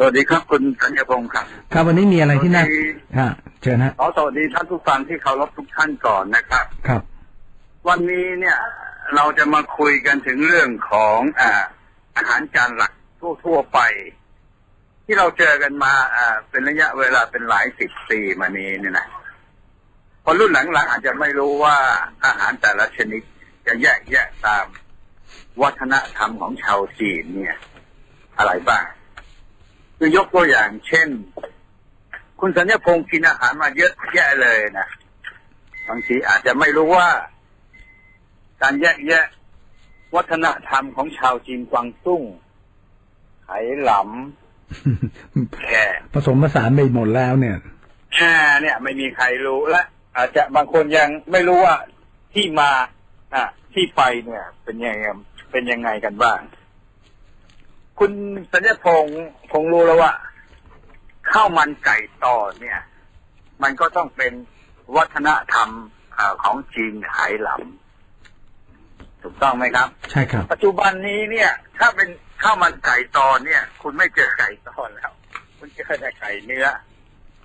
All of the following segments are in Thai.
สวัสดีครับคุณสัญญพงศ์ครับ ครับวันนี้มีอะไรที่น่าสวัสดีฮะเชิญฮะขอสวัสดีท่านผู้ฟังที่เคารพทุกท่านก่อนนะครับ ครับ วันนี้เนี่ยเราจะมาคุยกันถึงเรื่องของอ่าอาหารจานหลักทั่วๆไป ที่เราเจอกันมาอ่าเป็นระยะเวลาเป็นหลายสิบปีมานี้เนี่ยนะคนรุ่นหลังๆอาจจะไม่รู้ว่าอาหารแต่ละชนิดจะแยกแยะตามวัฒนธรรมของชาวจีนเนี่ย อะไรบ้าง คือยกตัวอย่างเช่น คุณสัญญพงศ์กินอาหารมาเยอะแยะเลยนะบางทีอาจจะไม่รู้ว่า การแยกแยะ วัฒนธรรมของชาวจีนกวางตุ้งไหหลำแขกผสมผสานไปหมดแล้วเนี่ยแค่เนี่ย ไม่มีใครรู้และ อาจจะบางคนยังไม่รู้ว่าที่มาอะที่ไปเนี่ย เป็นยังไงเป็นยังไงกันบ้าง คุณสัญญพงศ์คงรู้แล้วว่าข้าวมันไก่ตอเนี่ย มันก็ต้องเป็นวัฒนธรรมอ่าของจีนไหหลำถูกต้องไหมครับ ใช่ครับ ปัจจุบันนี้เนี่ย ถ้าเป็นข้าวมันไก่ตอนเนี่ย คุณไม่เจอไก่ตอนแล้ว คุณเจอแต่ไก่เนื้อ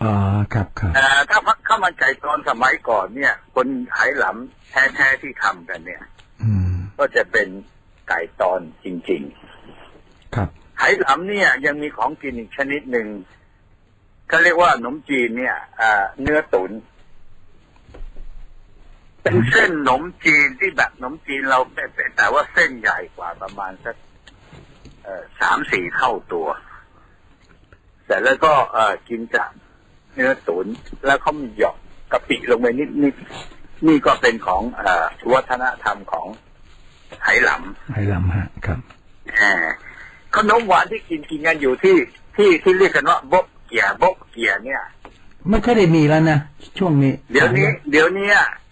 อ๋อครับครับแต่ถ้าข้าวมันไก่ตอนสมัยก่อนเนี่ย คนไหหลำแท้ๆที่ทำกันเนี่ยอืมก็จะเป็นไก่ตอนจริงครับๆ ไหหลำเนี่ยยังมีของกินอีกชนิดหนึ่งเขาเรียกว่าขนมจีนเนี่ยอ่าเนื้อตุนเป็นเส้นขนมจีนที่แบบขนมจีนเราเป็นแต่ว่าเส้นใหญ่กว่าประมาณสักเอ่อสามสี่เท่าตัวเสร็จแล้วก็เอ่อกินจากเนื้อตุนแล้วเขามีหยอกกะปิลงไปนิดนิดๆนี่ก็เป็นของเอ่อวัฒนธรรมของไหหลำไฮลำฮะครับอ่า ขนมหวานที่กินกินกันอยู่ที่ที่ที่เรียกกันว่าโบกเกียโบกเกียเนี่ยไม่ค่อยได้มีแล้วนะช่วงนี้ เดี๋ยวนี้ เดี๋ยวนี้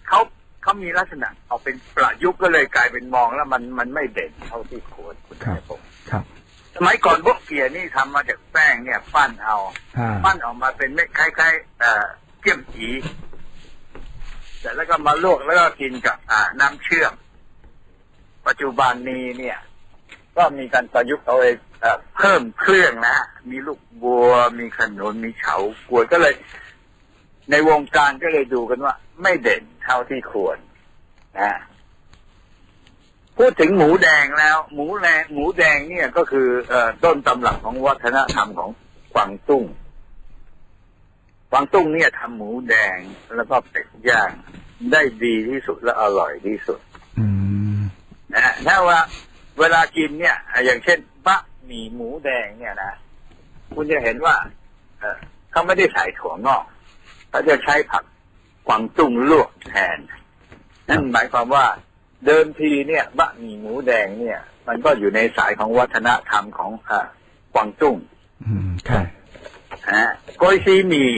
เขาเขามีลักษณะ เอาเป็นประยุกต์ก็เลยกลายเป็นมองแล้วมันมันไม่เด่นเท่าที่ควรคุณครับผมครับ สมัยก่อนโบกเกียนี่ทำมาจากแป้งเนี่ย ปั้นเอาอ่าปั้นออกมาเป็นเม็ดคล้ายๆเอ่อเกี๊ยมจีแต่แล้วก็มาลวกแล้วก็กินกับอ่าน้ำเชื่อม ปัจจุบันนี้เนี่ย ก็มีการประยุกต์เอาไปเอ่อเพิ่มเครื่องนะมีลูกบัว มีขนุนมีเฉากล้วยก็เลย ในวงการก็เลยดูกันว่า ไม่เด่นเท่าที่ควรนะพูดถึงหมูแดงแล้ว หมูแดงหมูแดงเนี่ยก็คือเอ่อต้นตำรับของวัฒนธรรมของกวางตุ้งกวางตุ้งเนี่ยทำหมูแดงแล้วก็เป็ดย่างได้ดีที่สุดและอร่อยที่สุดอืมนะฮะถ้าว่า เวลากินเนี่ยอะอย่างเช่นบะหมี่หมูแดงเนี่ยนะคุณจะเห็นว่าเออเขาไม่ได้ใส่ถั่วงอกเขาจะใช้ผักกวางตุ้งลวกแทน นั่นหมายความว่าเดิมทีเนี่ยบะหมี่หมูแดงเนี่ย มันก็อยู่ในสายของวัฒนธรรมของอ่ากวางตุ้งอืมครับนะฮะโกยซีหมี่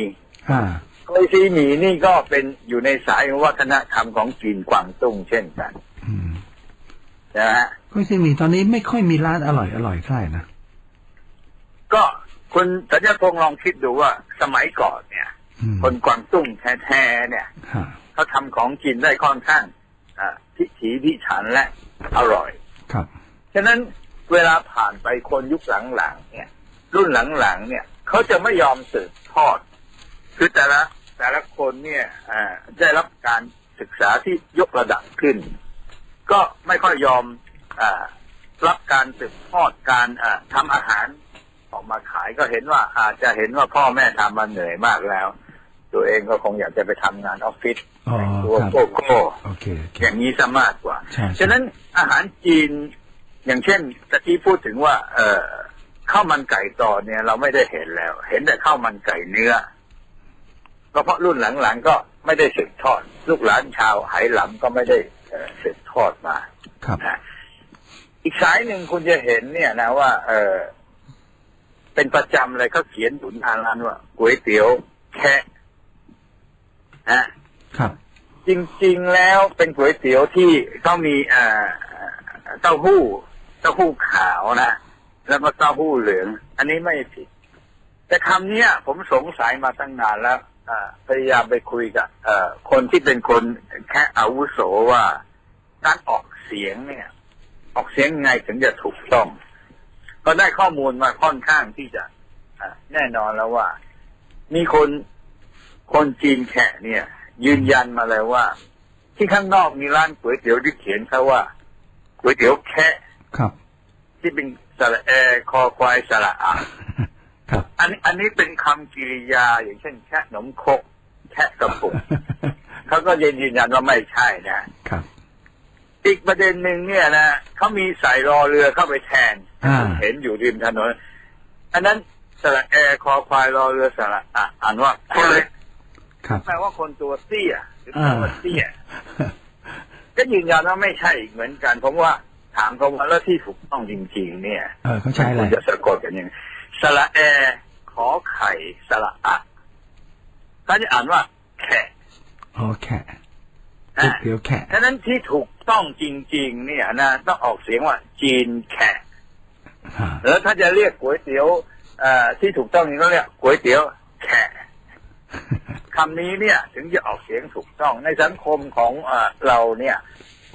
อ่าโกยซีหมี่นี่ก็เป็นอยู่ในสายของวัฒนธรรมของจีนกวางตุ้งเช่นกันอืมนะฮะ ก็ซิมีตอนนี้ไม่ค่อยมีร้านอร่อยอร่อยใช่นะ ก็คุณสัญญาพงษ์ลองคิดดูว่าสมัยก่อนเนี่ยอืมคนกวางตุ้งแท้ๆเนี่ยฮะเขาทำของกินได้ค่อนข้างอ่าพิถีพิถันและอร่อย ครับฉะนั้นเวลาผ่านไปคนยุคหลังๆเนี่ย รุ่นหลังๆเนี่ยเขาจะไม่ยอมสืบทอด คือแต่ละแต่ละคนเนี่ยอ่าได้รับการศึกษาที่ยกระดับขึ้น ก็ไม่ค่อยยอมอา รับการสืบทอดการอ่าทำอาหารออกมาขายก็เห็นว่าอาจจะเห็นว่าพ่อแม่ทำมาเหนื่อยมากแล้ว ตัวเองก็คงอยากจะไปทำงานออฟฟิศอ๋อแต่งตัวครับโก้โก้โอเคโอเคอย่างนี้ซะมากกว่าใช่ใช่ฉะนั้นอาหารจีนอย่างเช่นตะกี้พูดถึงว่า เออข้าวมันไก่ต่อเนี่ย เราไม่ได้เห็นแล้ว เห็นแต่ข้าวมันไก่เนื้อก็เพราะรุ่นหลังๆก็ไม่ได้สืบทอด ลูกหลานชาวไหหลำก็ไม่ได้เอ่อสืบทอดมาครับนะ อีกสายหนึ่งคุณจะเห็นเนี่ยนะว่า เออเป็นประจำเลยเขาเขียนถุนทางร้านว่าก๋วยเตี๋ยวแคะนะครับ จริงๆแล้วเป็นก๋วยเตี๋ยวที่ต้องมีเอ่อเต้าหู้ เต้าหู้ขาวนะแล้วก็เต้าหู้เหลือง อันนี้ไม่ผิด แต่คำเนี้ยผมสงสัยมาตั้งนานแล้วอ่าพยายามไปคุยกับเอ่อคนที่เป็นคนแค่อาวุโสว่าการออกเสียงเนี่ย ออกเสียงไงถึงจะถูกต้อง ก็ได้ข้อมูลมาค่อนข้างที่จะอะแน่นอนแล้วว่า มีคนคนจีนแขกเนี่ย ยืนยันมาแล้วว่า ที่ข้างนอกมีร้านก๋วยเตี๋ยวที่เขียนเขาว่าก๋วยเตี๋ยวแคะครับ ที่เป็นสระแอคอควายสระอะครับ อันนี้อันนี้เป็นคำกริยาอย่างเช่นแคะขนมครกแคะกระปุกเขาก็ยืนยันว่าไม่ใช่นะครับ อีกประเด็นหนึ่งเนี่ยนะเขามีใส่รอเรือเข้าไปแทนอ่าเห็นอยู่ริมถนนอันนั้นสระแอร์คอควายรอเรือสระอะอ่านว่าคนเล็กครับแปลว่าคนตัวเตี้ยหรือแปลอ่าว่าเตี้ยก็ยืนยันว่าไม่ใช่อีกเหมือนกันผมว่าถามเขาว่าแล้วที่ถูกต้องจริง ๆ เนี่ยเออเขาใช้อะไรคุณจะสะกดกันยังไงสระแอร์ขอไข่สระอะเขาจะอ่านว่าแขะโอเคก๋วยเตี๋ยวแค่ฉะนั้นที่ถูก ต้องจริง ๆ เนี่ยนะต้องออกเสียงว่าจีนแขกอ่าแล้วถ้าจะเรียกก๋วยเตี๋ยวเอ่อที่ถูกต้องนี่ก็เรียกก๋วยเตี๋ยวแขกคำนี้เนี่ย ถึงจะออกเสียงถูกต้องในสังคมของเอ่อเราเนี่ย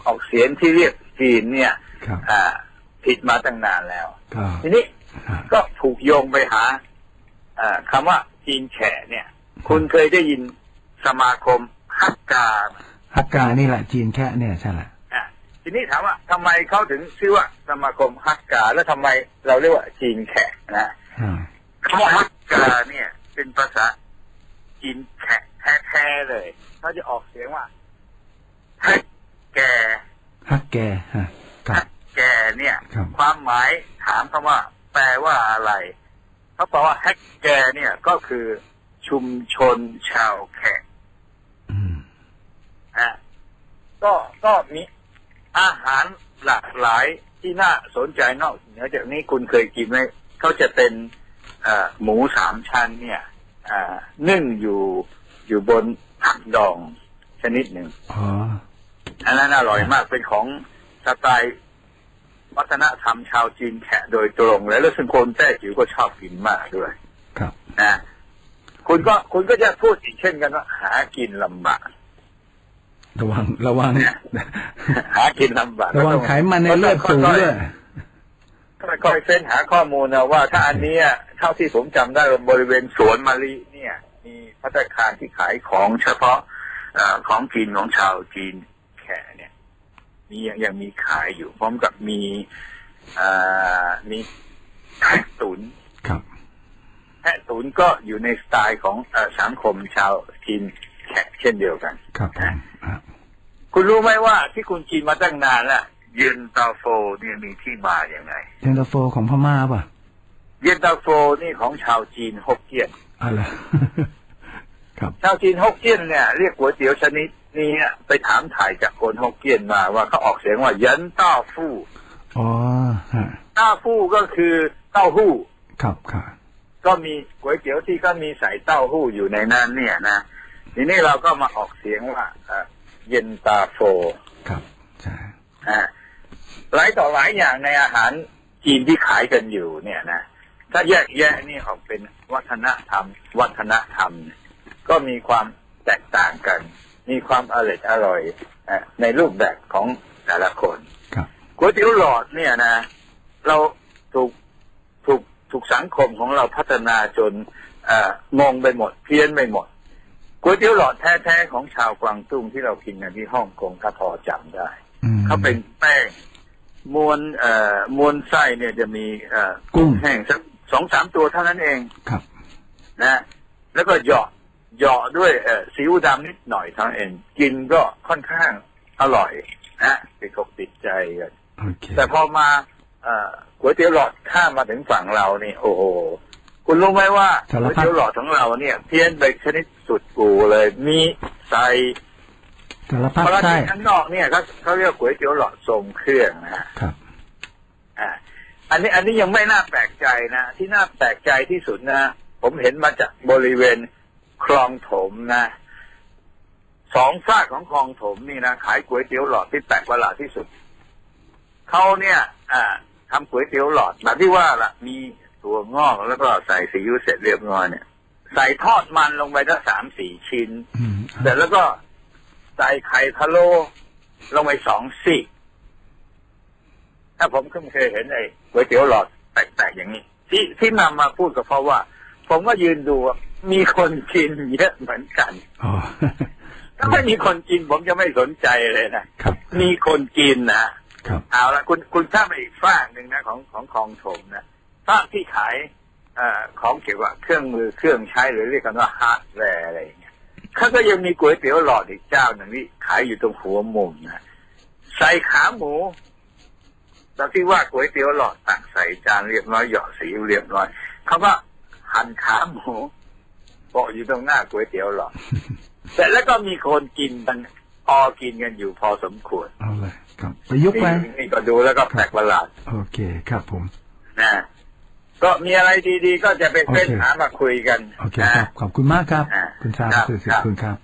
ออกเสียงที่เรียกจีนเนี่ยครับอ่าผิดมาตั้งนานแล้วก็ทีนี้อ่าก็ถูกโยงไปหาเอ่อคำว่าจีนแขกเนี่ย คุณเคยได้ยินสมาคมฮักกาไหมฮักกานี่แหละจีนแค่เนี่ยใช่แหละอะ ทีนี้ถามว่าทำไมเขาถึงชื่อว่าสมาคมฮักกา แล้วทำไมเราเรียกว่าจีนแขกนะอ่าคำว่าฮักกาเนี่ย เป็นภาษาจีนแขกแท้ๆเลยเขาจะออกเสียงว่าฮักแกฮักแกฮะครัฮับกแกเนี่ยครับความหมายถามคำว่า แปลว่าอะไรเขาบอกว่าฮักแกเนี่ยก็คือชุมชนชาวแขกอืมอะก็ก็มี อาหารหลากหลายที่น่าสนใจนอกเหนือจากนี้คุณเคยกินไหมเขาจะเป็นเอ่อหมูสามชั้นเนี่ยอ่านึ่งอยู่อยู่บนผักดองชนิดหนึ่งอ๋ออันนั้นอร่อยมากเป็นของสไตล์วัฒนธรรมชาวจีนแขกโดยตรงเลยแล้วซึ่งคนแต้จิ๋วก็ชอบกินมากด้วยครับนะคุณก็คุณก็จะพูดอีกเช่นกันว่าหากินลำบาก ระวังระวังหากินลำบากระวังไขมันในเลือดสูงด้วยค่อยๆเฟ้นหาข้อมูลนะว่า ถ้าอันเนี้ยเท่าที่ผมจำได้ว่าบริเวณสวนมะลิเนี่ย มีพัตตาคารที่ขายของเฉพาะเออของกินของชาวจีนแขกเนี่ยมียังยังมีขายอยู่ พร้อมกับมีเอ่อมีแพะตุนครับแพะตุนก็อยู่ในสไตล์ของเออสังคมชาวจีนแขกเช่นเดียวกัน ครับผมอะ คุณรู้ไหมว่าที่คุณกินมาตั้งนานแล้วเย็นตาโฟเนี่ยมีที่มาอย่างไง เย็นตาโฟของพม่าป่ะ เย็นตาโฟนี่ของชาวจีนฮกเกี้ยนอะไรครับชาวจีนฮกเกี้ยนเนี่ยเรียกก๋วยเตี๋ยวชนิดนี้อะไปถามถ่ายจากคนฮกเกี้ยนมาว่าเขาออกเสียงว่าเยันต้าฟู่อ๋อฮะต้าฟู่ก็คือเต้าหู้ ครับครับก็มีก๋วยเตี๋ยวที่ก็มีใส่เต้าหู้อยู่ในนั้นเนี่ยนะทีนี้เราก็มาออกเสียงว่า เอ่อเย็นตาโฟครับใช่อ่าหลายต่อหลายอย่างในอาหารจีนที่ขายกันอยู่เนี่ยนะถ้าแยกแยะนี่ออกเป็นวัฒนธรรม วัฒนธรรม ก็มีความแตกต่างกัน มีความอร่อยอร่อยอะในรูปแบบของแต่ละคนครับก๋วยเตี๋ยวหลอดเนี่ยนะ เราถูกถูกถูกสังคมของเราพัฒนาจนเอ่องงไปหมด เพี้ยนไปหมด ก๋วยเตี๋ยวหลอดแท้ๆของชาวกวางตุ้งที่เรากินกันที่ฮ่องกงถ้าพอจำได้อืมเขาเป็นแป้งมวลเอ่อมวลไส้เนี่ยจะมีเอ่อกุ้งแห้งสักสองสามตัวเท่านั้นเองครับ นะ แล้วก็เหยาะเหยาะด้วยเอ่อซีอิ๊วดำนิดหน่อยเท่านั้นเอง กินก็ค่อนข้างอร่อยนะติดอกติดใจกันโอเคแต่พอมาเอ่อก๋วยเตี๋ยวหลอดข้ามมาถึงฝั่งเรานี่ โอ้โห คุณรู้ไหมว่าก๋วยเตี๋ยวหลอดของเราเนี่ย เพี้ยนไปชนิดสุดกูเลย มีใส่สารพัดพอเราไส้กินข้างนอกเนี่ยเขาเขาเรียกก๋วยเตี๋ยวหลอดทรงเครื่องนะฮะครับอ่าอันนี้อันนี้ยังไม่น่าแปลกใจนะที่น่าแปลกใจที่สุดนะผมเห็นมาจากบริเวณคลองถมนะสองฝากของคลองถมนี่นะขายก๋วยเตี๋ยวหลอดที่แปลกประหลาดที่สุดเขาเนี่ย อ่าทำก๋วยเตี๋ยวหลอดแบบที่ว่าล่ะ มี ถั่วงอกแล้วก็ใส่ซีอิ๊วเสร็จเรียบร้อยเนี่ย ใส่ทอดมันลงไปทั้งสามสี่ชิ้นอืมเสร็จแล้วก็ใส่ไข่พะโล้ลงไปสองซี่ถ้าผมเพิ่งเคยเห็นไอ้ก๋วยเตี๋ยวหลอดแปลกๆอย่างนี้ ที่ที่นำมาพูดก็เพราะว่า ผมก็ยืนดูว่ามีคนกินเยอะเหมือนกันอ๋อถ้าไม่มีคนกินผมจะไม่สนใจเลยนะครับ มีคนกินนะครับเอาละคุณคุณข้ามไปอีกฝากหนึ่งนะ ของของคลองถมนะ ฝากที่ขายเอ่อของเกี่ยวกับเครื่องมือเครื่องใช้หรือเรียกกันว่าฮาร์ดแวร์อะไรอย่างเงี้ยเขาก็ยังมีก๋วยเตี๋ยวหลอดอีกเจ้าหนึ่งที่ขายอยู่ตรงหัวมุมนะใส่ขาหมูตอนที่ว่าก๋วยเตี๋ยวหลอดตักใส่จานเรียบร้อยหยอดสีเรียบร้อยเขาก็หั่นขาหมูโปะอยู่ตรงหน้าก๋วยเตี๋ยวหลอดเสร็จแล้วก็มีคนกินตั้งพอกินกันอยู่พอสมควรเอาเลยครับประยุกต์ไหมนี่นี่ก็ดูแล้วก็แปลกประหลาดโอเคครับผมนะ ก็มีอะไรดีๆ ก็จะเป็นเส้นโอเคหามาคุยกันโอเคนะครับ ขอบคุณมากครับอ่าคุณชาญครับสื่อสิครับคุณครับ